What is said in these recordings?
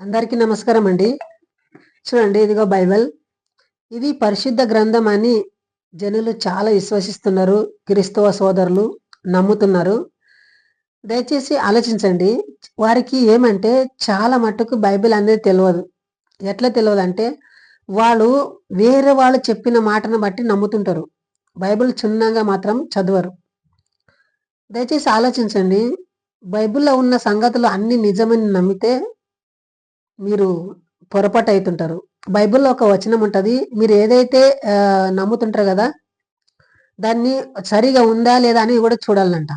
అందరికీ నమస్కారం అండి చూడండి ఇదిగో బైబిల్. ఇది పరిశుద్ధ గ్రంథం అని జనులు చాలా విశ్వసిస్తున్నారు. క్రిస్తవ సోదరులు నమ్ముతున్నారు. దయచేసి ఆలోచించండి వారికి ఏమంటే చాలా మట్టుకు బైబిల్ అనేది తెలియదు. ఎట్లా తెలియదు అంటే వాళ్ళు వేరే వాళ్ళు చెప్పిన మాటను బట్టి నమ్ముతుంటారు. బైబిల్ చిన్నగా మాత్రం చదవరు. దయచేసి ఆలోచించండి బైబిల్లో ఉన్న సంగతులు అన్ని నిజమని నమ్మితే మీరు పొరపాటు అవుతుంటారు బైబిల్లో ఒక వచనం ఉంటుంది మీరు ఏదైతే నమ్ముతుంటారు కదా దాన్ని సరిగా ఉందా లేదా అని కూడా చూడాలంట.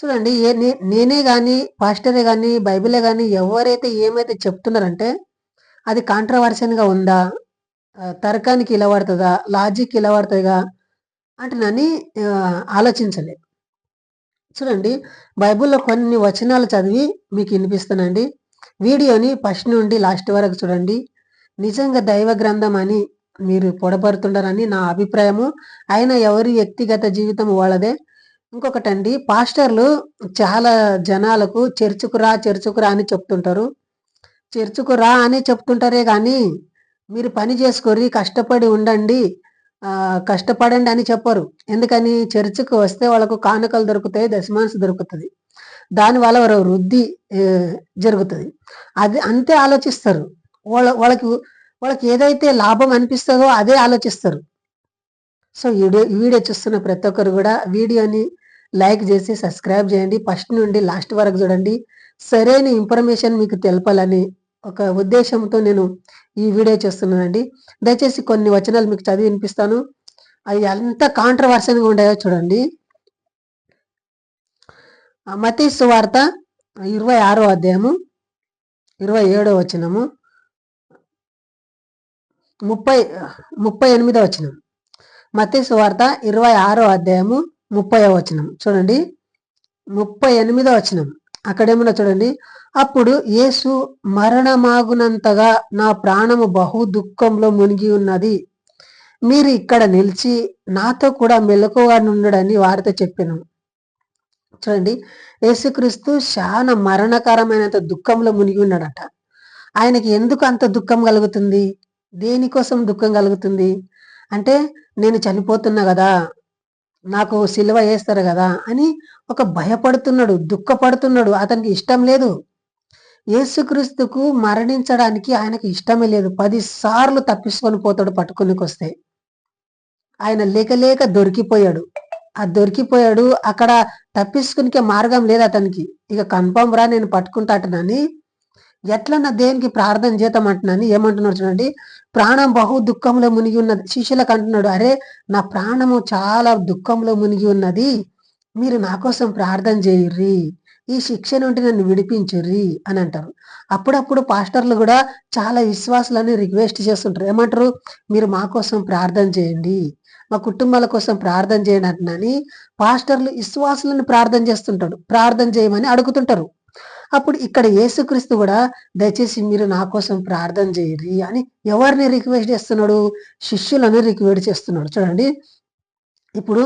చూడండి ఏ నేనే కానీ పాస్టరే కానీ బైబిలే కానీ ఎవరైతే ఏమైతే చెప్తున్నారంటే అది కాంట్రవర్షన్గా ఉందా తర్కానికి ఇలా పడుతుందా లాజిక్ ఇలా పడుతుందిగా అంటే నన్ను ఆలోచించలే చూడండి బైబిల్లో కొన్ని వచనాలు చదివి మీకు వినిపిస్తానండి వీడియోని ఫస్ట్ నుండి లాస్ట్ వరకు చూడండి. నిజంగా దైవ గ్రంథం అని మీరు పొడపడుతుంటారని నా అభిప్రాయము. అయినా ఎవరి వ్యక్తిగత జీవితం వాళ్ళదే. ఇంకొకటండి పాస్టర్లు చాలా జనాలకు చర్చకురా చర్చకురా అని చెప్తుంటారు. చర్చకురా అని చెప్తుంటారే కానీ మీరు పని చేసుకొని కష్టపడి ఉండండి. కష్టపడండి అని చెప్పరు. ఎందుకని? చర్చికి వస్తే వాళ్ళకు కానుకలు దొరుకుతాయి దశమాంస దొరుకుతుంది. దానివల్ల వారు వృద్ధి జరుగుతుంది. అది అంతే ఆలోచిస్తారు. వాళ్ళ వాళ్ళకి వాళ్ళకి ఏదైతే లాభం అనిపిస్తుందో అదే ఆలోచిస్తారు. సో వీడియో వీడియో చూస్తున్న ప్రతి ఒక్కరు కూడా వీడియోని లైక్ చేసి సబ్స్క్రైబ్ చేయండి. ఫస్ట్ నుండి లాస్ట్ వరకు చూడండి. సరైన ఇన్ఫర్మేషన్ మీకు తెలపాలని ఒక ఉద్దేశంతో నేను ఈ వీడియో చేస్తున్నానండి. దయచేసి కొన్ని వచనాలు మీకు చదివి వినిపిస్తాను అవి ఎంత కాంట్రవర్సన్గా ఉండాయో చూడండి. మతీ సువార్త ఇరవై ఆరో అధ్యాయము ఇరవై ఏడో వచనము ముప్పై ముప్పై ఎనిమిదో వచనం. మతీ సువార్త ఇరవై ఆరో అధ్యాయము ముప్పై వచనం. చూడండి ముప్పై ఎనిమిదో వచనం. అక్కడేమన్నా చూడండి అప్పుడు యేసు మరణమాగునంతగా నా ప్రాణము బహు దుఃఖంలో మునిగి ఉన్నది. మీరు ఇక్కడ నిలిచి నాతో కూడా మెలకుగా నుండడని వారితో చెప్పాను. చూడండి. యేసుక్రీస్తు చాలా మరణకరమైనంత దుఃఖంలో మునిగి ఉన్నాడట. ఆయనకి ఎందుకు అంత దుఃఖం కలుగుతుంది? దేనికోసం దుఃఖం కలుగుతుంది? అంటే నేను చనిపోతున్నా కదా నాకు సిలువ వేస్తారు కదా అని ఒక భయపడుతున్నాడు దుఃఖపడుతున్నాడు. అతనికి ఇష్టం లేదు. యేసుక్రీస్తుకు మరణించడానికి ఆయనకి ఇష్టమే లేదు. పది సార్లు తప్పించుకొని పోతాడు పట్టుకునికి వస్తే ఆయన లేక లేక దొరికిపోయాడు. ఆ దొరికిపోయాడు. అక్కడ తప్పించుకునికే మార్గం లేదు అతనికి. ఇక కన్ఫామ్ రా నేను పట్టుకుంటాటనని ఎట్లన్నా నా దేనికి ప్రార్థన చేద్దామంటున్నాను ఏమంటున్నాడు చూడండి. ప్రాణం బహు దుఃఖంలో మునిగి ఉన్నది. శిష్యులకు అంటున్నాడు అరే నా ప్రాణము చాలా దుఃఖంలో మునిగి ఉన్నది. మీరు నా కోసం ప్రార్థన చేయర్రి. ఈ శిక్ష నుండి నన్ను విడిపించుర్రి అని అంటారు. అప్పుడప్పుడు పాస్టర్లు కూడా చాలా విశ్వాసాలని రిక్వెస్ట్ చేస్తుంటారు. ఏమంటారు? మీరు మా కోసం ప్రార్థన చేయండి. మా కుటుంబాల కోసం ప్రార్థన చేయండి అంటున్నాని పాస్టర్లు విశ్వాసులను ప్రార్థన చేస్తుంటాడు ప్రార్థన చేయమని అడుగుతుంటారు. అప్పుడు ఇక్కడ యేసుక్రీస్తు కూడా దయచేసి మీరు నా కోసం ప్రార్థన చేయరి అని ఎవరిని రిక్వెస్ట్ చేస్తున్నాడు? శిష్యులను రిక్వెస్ట్ చేస్తున్నాడు. చూడండి. ఇప్పుడు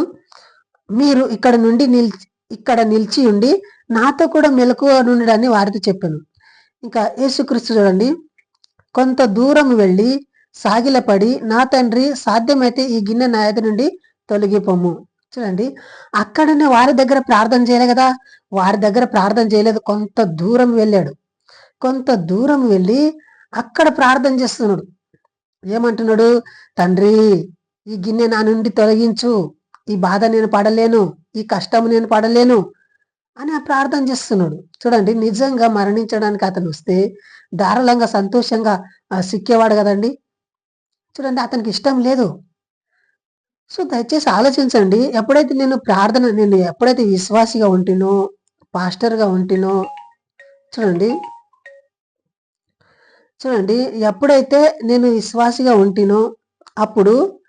మీరు ఇక్కడ నుండి నిలిచి ఇక్కడ నిలిచి ఉండి నాతో కూడా మెలకువ నుండని వారితో చెప్పాను. ఇంకా యేసుక్రీస్తు చూడండి. కొంత దూరం వెళ్ళి సాగిలపడి నా తండ్రి సాధ్యమైతే ఈ గిన్నె నా నుండి తొలగిపోము. చూడండి అక్కడనే వారి దగ్గర ప్రార్థన చేయలే కదా. వారి దగ్గర ప్రార్థన చేయలేదు. కొంత దూరం వెళ్ళాడు. కొంత దూరం వెళ్ళి అక్కడ ప్రార్థన చేస్తున్నాడు. ఏమంటున్నాడు? తండ్రి ఈ గిన్నె నా నుండి తొలగించు. ఈ బాధ నేను పడలేను. ఈ కష్టం నేను పడలేను. అని ప్రార్థన చేస్తున్నాడు. చూడండి నిజంగా మరణించడానికి అతను వస్తే ధారాళంగా సంతోషంగా సిక్కేవాడు కదండి. చూడండి అతనికి ఇష్టం లేదు. సో దయచేసి ఆలోచించండి. ఎప్పుడైతే నేను ప్రార్థన నేను ఎప్పుడైతే విశ్వాసిగా ఉంటినో పాస్టర్గా ఉంటినో చూడండి. చూడండి ఎప్పుడైతే నేను విశ్వాసిగా ఉంటినో అప్పుడు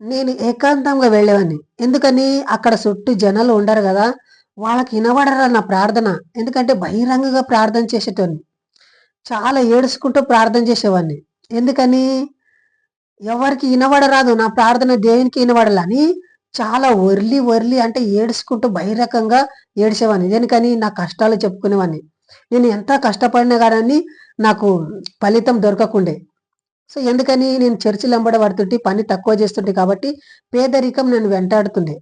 నేను ఏకాంతంగా వెళ్ళేవాడిని. ఎందుకని? అక్కడ చుట్టూ జనాలు ఉండరు కదా. వాళ్ళకి వినబడరా నా ప్రార్థన? ఎందుకంటే బహిరంగంగా ప్రార్థన చేసేటోని చాలా ఏడుచుకుంటూ ప్రార్థన చేసేవాడిని. ఎందుకని? ఎవరికి వినబడరాదు. నా ప్రార్థన దేవునికి వినబడాలని చాలా వర్లి వర్లి అంటే ఏడుచుకుంటూ బహిరకంగా ఏడ్చేవాడిని. దేనికని? నా కష్టాలు చెప్పుకునేవాడిని. నేను ఎంత కష్టపడినా కానీ నాకు ఫలితం దొరకకుండే. సో ఎందుకని? నేను చర్చిలు వెంబడ పని తక్కువ చేస్తుంటే కాబట్టి పేదరికం నేను వెంటాడుతుండే.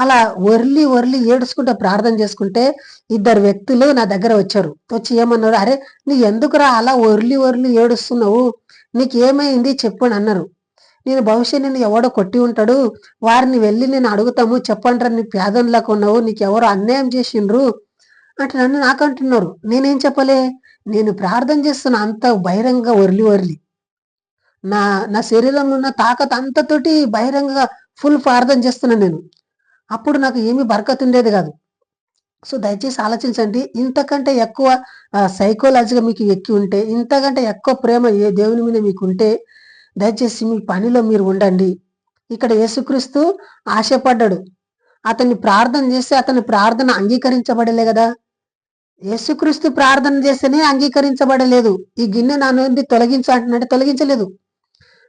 అలా ఒర్లి ఒర్లి ఏడుచుకుంటూ ప్రార్థన చేసుకుంటే ఇద్దరు వ్యక్తులు నా దగ్గర వచ్చారు. వచ్చి ఏమన్నారు? అరే నీ ఎందుకురా అలా ఒర్లి ఒర్లి ఏడుస్తున్నావు? నీకు ఏమైంది చెప్పు అన్నారు. నేను భవిష్యత్ నేను ఎవడో కొట్టి ఉంటాడు వారిని వెళ్ళి నేను అడుగుతాము చెప్పండి నీ పేదలకు ఉన్నావు నీకు ఎవరు అన్యాయం చేసిండ్రు అంటే నన్ను నాకు అంటున్నారు నేనేం చెప్పలే? నేను ప్రార్థన చేస్తున్నా అంత బహిరంగ ఒర్లి ఒర్లి. నా నా శరీరంలో ఉన్న తాకత్ అంతతోటి బహిరంగ ఫుల్ ప్రార్థన చేస్తున్నా నేను. అప్పుడు నాకు ఏమీ బరకత్ ఉండేది కాదు. సో దయచేసి ఆలోచించండి. ఇంతకంటే ఎక్కువ సైకోలాజిగా మీకు ఎక్కి ఉంటే ఇంతకంటే ఎక్కువ ప్రేమ ఏ దేవుని మీద మీకు ఉంటే దయచేసి మీ పనిలో మీరు ఉండండి. ఇక్కడ యేసుక్రీస్తు ఆశపడ్డాడు. అతన్ని ప్రార్థన చేస్తే అతని ప్రార్థన అంగీకరించబడలే కదా. యేసుక్రీస్తు ప్రార్థన చేస్తేనే అంగీకరించబడలేదు. ఈ గిన్నె నా నుండి తొలగించు తొలగించలేదు.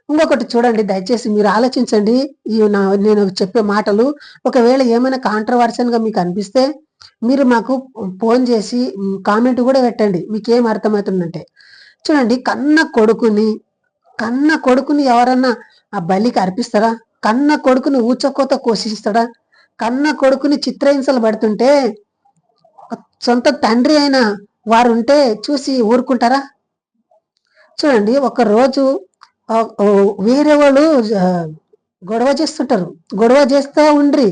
ఇంకొకటి చూడండి దయచేసి మీరు ఆలోచించండి. ఈ నేను చెప్పే మాటలు. ఒకవేళ ఏమైనా కాంట్రవర్షన్గా మీకు అనిపిస్తే మీరు మాకు ఫోన్ చేసి కామెంట్ కూడా పెట్టండి. మీకు ఏం అర్థమవుతుందంటే చూడండి కన్న కొడుకుని కన్న కొడుకుని ఎవరన్నా ఆ బలికి అర్పిస్తారా? కన్న కొడుకుని ఊచకోత కోషిస్తాడా? కన్న కొడుకుని చిత్రహింసలు పడుతుంటే సొంత తండ్రి అయిన వారు ఉంటే చూసి ఊరుకుంటారా? చూడండి ఒక రోజు వేరే వాళ్ళు గొడవ చేస్తుంటారు. గొడవ చేస్తూ ఉండ్రి.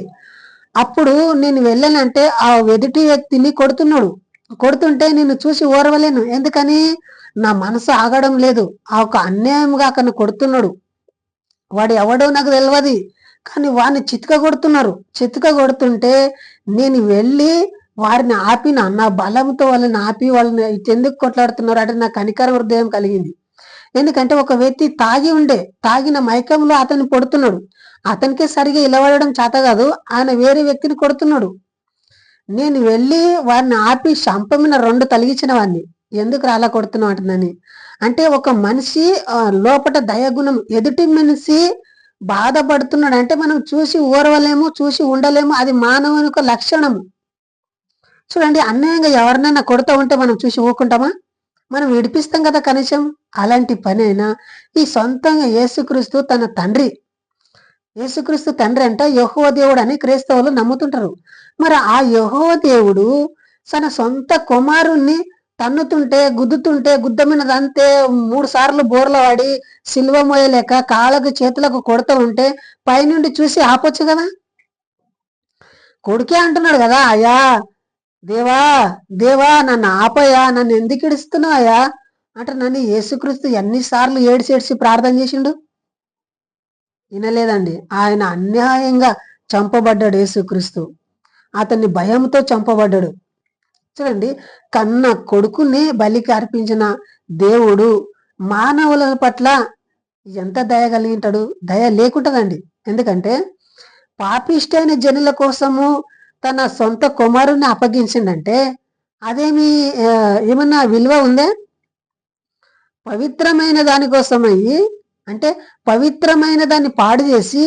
అప్పుడు నేను వెళ్ళానంటే ఆ ఎదుటి వ్యక్తిని కొడుతున్నాడు. కొడుతుంటే నేను చూసి ఓరవలేను. ఎందుకని? నా మనసు ఆగడం లేదు. ఆ ఒక అన్యాయంగా అక్కడ కొడుతున్నాడు. వాడు ఎవడో నాకు తెలియదు కానీ వాడిని చితక కొడుతున్నారు. చితక కొడుతుంటే నేను వెళ్ళి వారిని ఆపిన నా బలంతో వాళ్ళని ఆపి వాళ్ళని ఎందుకు కొట్లాడుతున్నారు అంటే నాకు కనికర హృదయం కలిగింది. ఎందుకంటే ఒక వ్యక్తి తాగి ఉండే తాగిన మైకంలో అతన్ని కొడుతున్నాడు. అతనికే సరిగా ఇలవడడం చేత కాదు ఆయన వేరే వ్యక్తిని కొడుతున్నాడు. నేను వెళ్ళి వారిని ఆపి శంపమిన రెండు తలిగించిన వాడిని ఎందుకు అలా కొడుతున్నావు అంటుందని. అంటే ఒక మనిషి లోపల దయగుణం ఎదుటి మనిషి బాధపడుతున్నాడు. అంటే మనం చూసి ఊరవలేము చూసి ఉండలేము అది మానవుని యొక్క లక్షణము. చూడండి అన్యాయంగా ఎవరినైనా కొడుతూ ఉంటే మనం చూసి ఊరుకుంటామా? మనం విడిపిస్తాం కదా కనీసం. అలాంటి పని అయినా ఈ సొంతంగా యేసుక్రీస్తు తన తండ్రి. యేసుక్రీస్తు తండ్రి అంటే యహోవ దేవుడు అని క్రైస్తవులు నమ్ముతుంటారు. మరి ఆ యహోవ దేవుడు తన సొంత కుమారుణ్ణి తన్నుతుంటే గుద్దుతుంటే గుద్దమినదంతే మూడు సార్లు బోర్ల వాడి సిల్వ మోయలేక కాళ్ళకు చేతులకు కొడుతూ ఉంటే పైనుండి చూసి ఆపొచ్చు కదా? కొడుకే అంటున్నాడు కదా అయ్యా దేవా దేవా నన్ను ఆపయా నన్ను ఎందుకు ఇడుస్తున్నావా అంటే నన్ను యేసుక్రీస్తు ఎన్నిసార్లు ఏడ్చి ఏడ్చి ప్రార్థన చేసిండు? వినలేదండి. ఆయన అన్యాయంగా చంపబడ్డాడు యేసుక్రీస్తు. అతన్ని భయంతో చంపబడ్డాడు. చూడండి కన్న కొడుకుని బలికి అర్పించిన దేవుడు మానవుల పట్ల ఎంత దయ కలిగింటాడు? దయ లేకుంటదండి. ఎందుకంటే పాపిష్టైన జనుల కోసము తన సొంత కుమారుని అప్పగించిండంటే అదేమి ఏమన్నా విలువ ఉందే? పవిత్రమైన దానికోసమై అంటే పవిత్రమైన దాన్ని పాడు చేసి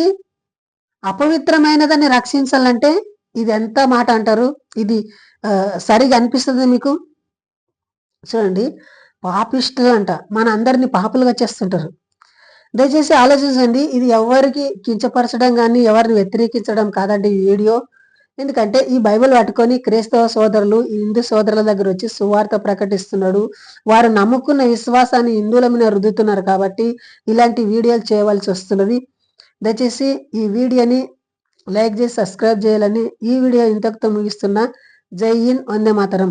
అపవిత్రమైన దాన్ని రక్షించాలంటే ఇది ఎంత మాట అంటారు? ఇది సరిగా అనిపిస్తుంది మీకు? చూడండి పాపిష్టులు అంట మన అందరినీ పాపులుగా చేస్తుంటారు. దయచేసి ఆలోచించండి ఇది ఎవరికి కించపరచడం కానీ ఎవరిని వ్యతిరేకించడం కాదండి ఈ వీడియో. ఎందుకంటే ఈ బైబిల్ పట్టుకొని క్రైస్తవ సోదరులు హిందూ సోదరుల దగ్గర వచ్చి సువార్త ప్రకటిస్తున్నాడు. వారు నమ్ముకున్న విశ్వాసాన్ని హిందువుల మీద రుద్దుతున్నారు కాబట్టి ఇలాంటి వీడియోలు చేయవలసి వస్తున్నది. దయచేసి ఈ వీడియోని లైక్ చేసి సబ్స్క్రైబ్ చేయాలని ఈ వీడియో ఇంతకుతో ముగిస్తున్నా. జై హింద్ వందే మాతరం.